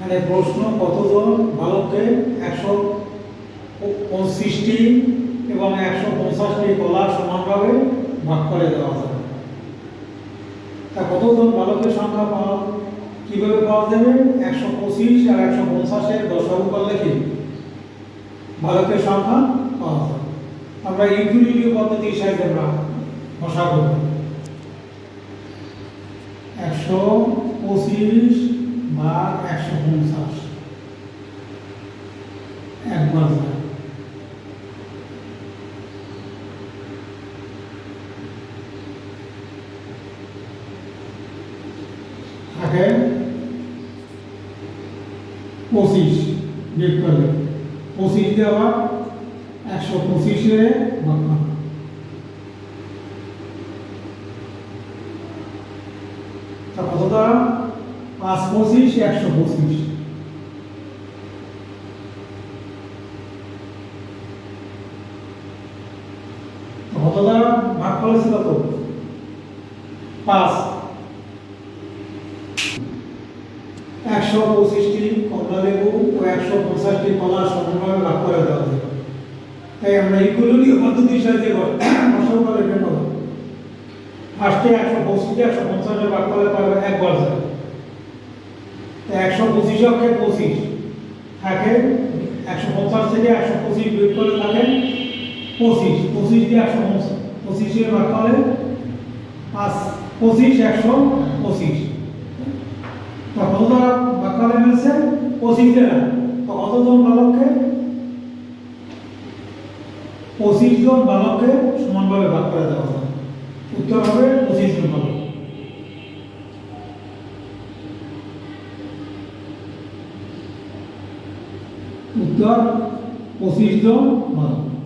মানে প্রশ্ন, কতজন বালককে একশো পঁচিশটি এবং একশো পঞ্চাশটি কলা সমানভাবে ভাগ করে দেওয়া হবে তা কতজন বালকের সংখ্যা পাওয়া, কীভাবে পাওয়া যাবে? একশো পঁচিশ আর একশো পঞ্চাশের দশাগু করলে কি বালকের সংখ্যা পাওয়া যাবে আমরা ইউটিলিটি পদ্ধতির সাহায্যে আমরা ভাষা করব একশো পঁচিশ বা একশো পঞ্চাশ। একবার যায় থাকে পঁচিশ বিয়োগ করলে। পঁচিশ দেওয়া একশো পঁচিশে ভাগ করা। তা কত দ্বারা পাঁচ পঁচিশ, একশো পঁচিশ তা কত দ্বারা ভাগ করেছে কত? পাঁচ। একশো পঁচিশটি কমলা লেবু ও একশো পঞ্চাশটি কলা সমানভাবে ভাগ করে দেওয়া যায় তাই আমরা ইকুয়ালি পদ্ধতির সাহায্যে ফসল করে বের করব ফার্স্টে একশো পঁচিশে একশো পঞ্চাশে ভাগ করলে পারবে একবার যায় তো একশো পঁচিশ অক্ষে পঁচিশ থাকে, একশো পঞ্চাশ থেকে একশো পঁচিশ বিয়োগ করলে থাকে পঁচিশ। পঁচিশ দিয়ে একশো পঁচিশে ভাগ করলে পাঁচ, পঁচিশ, একশো পঁচিশ। তো কত দ্বারা ভাগ করলে মিলছে? পঁচিশ দ্বারা। তো কতজন বালককে? পঁচিশ জন বালককে সমানভাবে ভাগ করে দেওয়া হয়। উত্তর হবে পঁচিশ জন বালক। উত্তর পঁচিশ জন বালক